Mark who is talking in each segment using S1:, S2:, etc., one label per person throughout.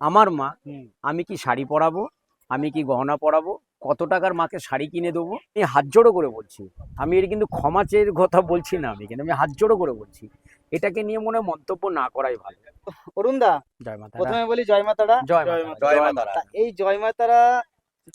S1: আমার মা আমি কি শাড়ি পরাবো? আমি কি গহনা পরাবো? কত টাকার মাকে শাড়ি কিনে দেবো? আমি হাত জোড়ো করে বলছি। আমি এটা কিন্তু ক্ষমা চেয়ের কথা বলছি না আমি কিন্তু আমি হাত জোড়ো করে বলছি। এটাকে নিয়ে মনে মন্তব্য না করাই ভালো।
S2: অরুণ দা
S1: জয় মাতা
S2: প্রথমে বলি জয় মাতারা।
S1: জয় মাতা
S2: এই জয় মাতারা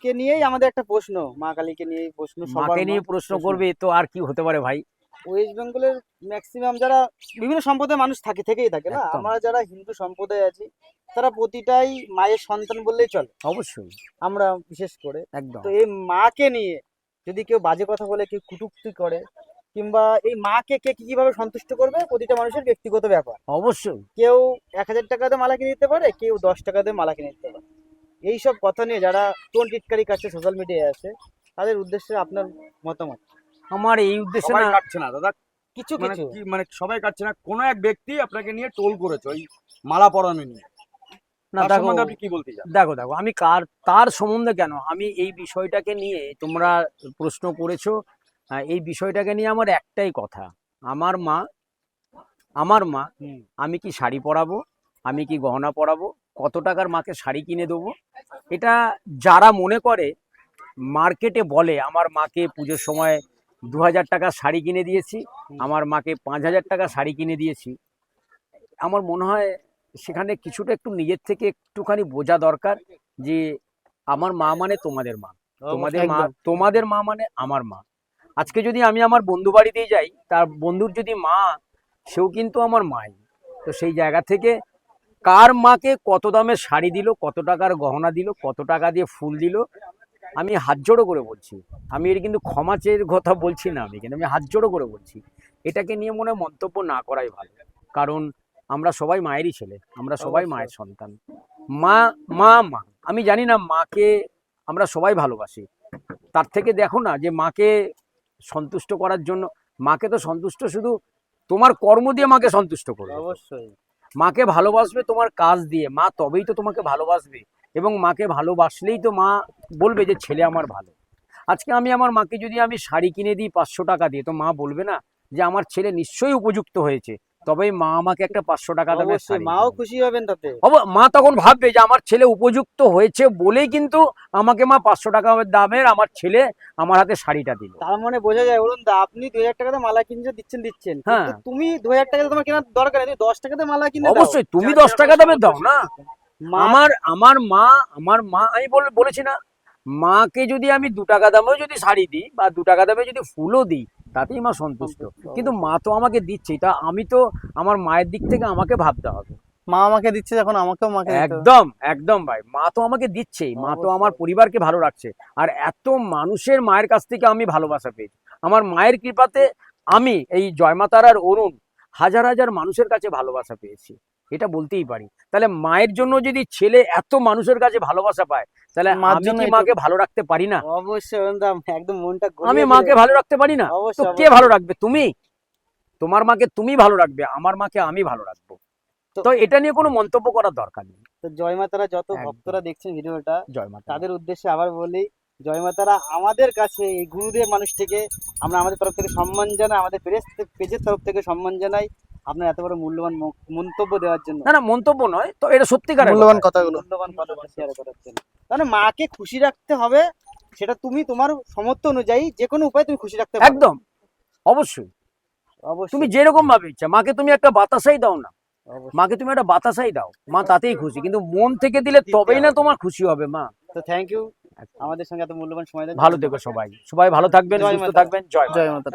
S2: কে নিয়েই আমাদের একটা প্রশ্ন মা কালীকে নিয়ে প্রশ্ন সবার
S1: মাকে নিয়ে প্রশ্ন করবে তো আর কি হতে পারে ভাই?
S2: ওয়েস্ট বেঙ্গলের ম্যাক্সিমাম যারা বিভিন্ন সম্প্রদায়ের মানুষ থাকে থেকেই থাকে না? আমরা যারা হিন্দু সম্প্রদায় আছি তারা প্রতিটাই মায়ের সন্তান বললেই চলে।
S1: অবশ্যই।
S2: আমরা বিশেষ করে।
S1: একদম।
S2: তো এই মাকে নিয়ে যদি কেউ বাজে কথা বলে কেউ কুটুক্তি করে কিংবা এই মাকে কে কি কীভাবে সন্তুষ্ট করবে প্রতিটা মানুষের ব্যক্তিগত ব্যাপার।
S1: অবশ্যই।
S2: কেউ এক হাজার টাকা দিয়ে মালা কিনে দিতে পারে কেউ দশ টাকা দিয়ে মালা কিনে দিতে পারে। এইসব কথা নিয়ে যারা টোন টিটকারি কাছে সোশ্যাল মিডিয়ায় আছে তাদের উদ্দেশ্যে আপনার মতামত
S1: আমার এই উদ্দেশ্যে না
S3: কাটছে না দাদা।
S2: কিছু
S3: মানে
S2: কিছু।
S3: মানে সবাই কাটছে না কোনো এক ব্যক্তি আপনাকে নিয়ে টোল করেছে ওই মালা পরানো নিয়ে।
S1: না দেখো
S3: আপনি কি বলতে চান?
S1: দেখো দেখো আমি কার তার সম্বন্ধে কেন? আমি এই বিষয়টাকে নিয়ে তোমরা প্রশ্ন করেছ এই বিষয়টাকে নিয়ে আমার একটাই কথা। আমার মা আমার মা আমি কি শাড়ি পরাবো? আমি কি গহনা পরাবো? কত টাকার মাকে শাড়ি কিনে দেবো? এটা যারা মনে করে মার্কেটে বলে আমার মাকে পুজোর সময় দু হাজার টাকার শাড়ি কিনে দিয়েছি আমার মাকে পাঁচ হাজার টাকা শাড়ি কিনে দিয়েছি। আমার মনে হয় সেখানে কিছুটা একটু নিজের থেকে একটুখানি বোঝা দরকার যে আমার মা মানে তোমাদের মা। তোমাদের মা তোমাদের মা মানে আমার মা। আজকে যদি আমি আমার বন্ধু বাড়িতেই যাই তার বন্ধুর যদি মা সেও কিন্তু আমার মাই। তো সেই জায়গা থেকে কার মাকে কত দামে শাড়ি দিল কত টাকার গহনা দিল কত টাকা দিয়ে ফুল দিল আমি হাত জোড়ো করে বলছি। আমি এর কিন্তু ক্ষমা চেয়ের কথা বলছি না আমি কিন্তু আমি হাত জোড়ো করে বলছি। এটাকে নিয়ে মনে হয় মন্তব্য না করাই ভালো। কারণ আমরা সবাই মায়েরই ছেলে আমরা সবাই মায়ের সন্তান। মা মা মা আমি জানি না মাকে আমরা সবাই ভালোবাসি। তার থেকে দেখো না যে মাকে সন্তুষ্ট করার জন্য মাকে তো সন্তুষ্ট শুধু তোমার কর্ম দিয়ে মাকে সন্তুষ্ট করবে।
S2: অবশ্যই।
S1: মাকে ভালোবাসবে তোমার কাজ দিয়ে মা তবেই তো তোমাকে ভালোবাসবে। এবং মাকে ভালোবাসলেই তো মা বলবে যে ছেলে আমার ভালো। আজকে আমি আমার মাকে যদি আমি শাড়ি কিনে দিই পাঁচশো টাকা দিয়ে তো মা বলবে না যে আমার ছেলে নিশ্চয়ই উপযুক্ত হয়েছে। তবে মা আমাকে একটা পাঁচশো টাকা দেবে
S2: মাও খুশি হবেন তাতে।
S1: মা তখন ভাববে যে আমার ছেলে উপযুক্ত হয়েছে বলেই কিন্তু আমাকে মা পাঁচশো টাকা দামের আমার ছেলে আমার হাতে শাড়িটা দিল।
S2: তার মানে বোঝা যায় বলুন দা আপনি দুই হাজার টাকাতে মালা কিনছে দিচ্ছেন দিচ্ছেন।
S1: হ্যাঁ।
S2: তুমি দুই হাজার টাকাতে তোমার কেনার দরকার নেই দশ টাকাতে মালা কিনে
S1: অবশ্যই তুমি দশ টাকা দামে দাও না। আমার আমার মা আমার মা আমি বলেছি না মাকে যদি আমি দু টাকা দামেও যদি শাড়ি দিই বা দু টাকা দামে যদি ফুলও দিই তাতেই মা সন্তুষ্ট। কিন্তু মা তো আমাকে দিচ্ছে এটা আমি তো আমার মায়ের দিক থেকে আমাকে ভাবতে হবে।
S2: মা আমাকে দিচ্ছে যখন আমাকেও মাকে
S1: একদম একদম ভাই মা তো আমাকে দিচ্ছেই মা তো আমার পরিবারকে ভালো রাখছে। আর এত মানুষের মায়ের কাছ থেকে আমি ভালোবাসা পেয়েছি। আমার মায়ের কৃপাতে আমি এই জয়মাতার আর অরুণ হাজার হাজার মানুষের কাছে ভালোবাসা পেয়েছি। এটা বলতেই পারি। তাহলে মায়ের জন্য যদি ছেলে এত মানুষের কাছে ভালোবাসা পায় তাহলে আমি কি মাকে ভালো রাখতে পারি না?
S2: অবশ্যই একদম মনটা
S1: আমি মাকে ভালো রাখতে পারি না? তো কে ভালো রাখবে? তুমি? তোমার মাকে তুমি ভালো রাখবে আমার মাকে আমি ভালো রাখব।
S2: তো-
S1: তো এটা নিয়ে কোনো মন্তব্য করার দরকার নেই।
S2: তো জয় মাতারা যত ভক্তরা দেখছেন ভিডিওটা
S1: জয় মাতা
S2: তাদের উদ্দেশ্যে আবার বলি জয় মাতারা আমাদের কাছে এই গুরুদেব মানুষটিকে আমরা আমাদের তরফ থেকে সম্মান জানাই আমাদের পেজের তরফ থেকে সম্মান জানাই। আপনার এত বড় মূল্যবান মন্তব্য দেওয়ার জন্য।
S1: না না মন্তব্য নয় তো এটা সত্যিকার
S2: মূল্যবান কথাগুলো। মূল্যবান কথা শেয়ার করার জন্য। তাহলে মাকে খুশি রাখতে হবে সেটা তুমি তোমার সমর্থ অনুযায়ী যে কোনো উপায়ে তুমি খুশি রাখতে পারো।
S1: একদম অবশ্যই।
S2: অবশ্যই।
S1: তুমি যেরকম ভাবে ইচ্ছা। মাকে তুমি একটা বাতাসাই দাও না। মাকে তুমি একটা বাতাসাই দাও। মা তাতেই খুশি কিন্তু মন থেকে দিলে তবেই না তোমার খুশি হবে মা।
S2: তো থ্যাংক ইউ আমাদের সঙ্গে এত মূল্যবান সময় দেওয়ার
S1: ভালো থেকো সবাই। সবাই ভালো থাকবেন সুস্থ থাকবেন। জয়
S2: জয় মাতা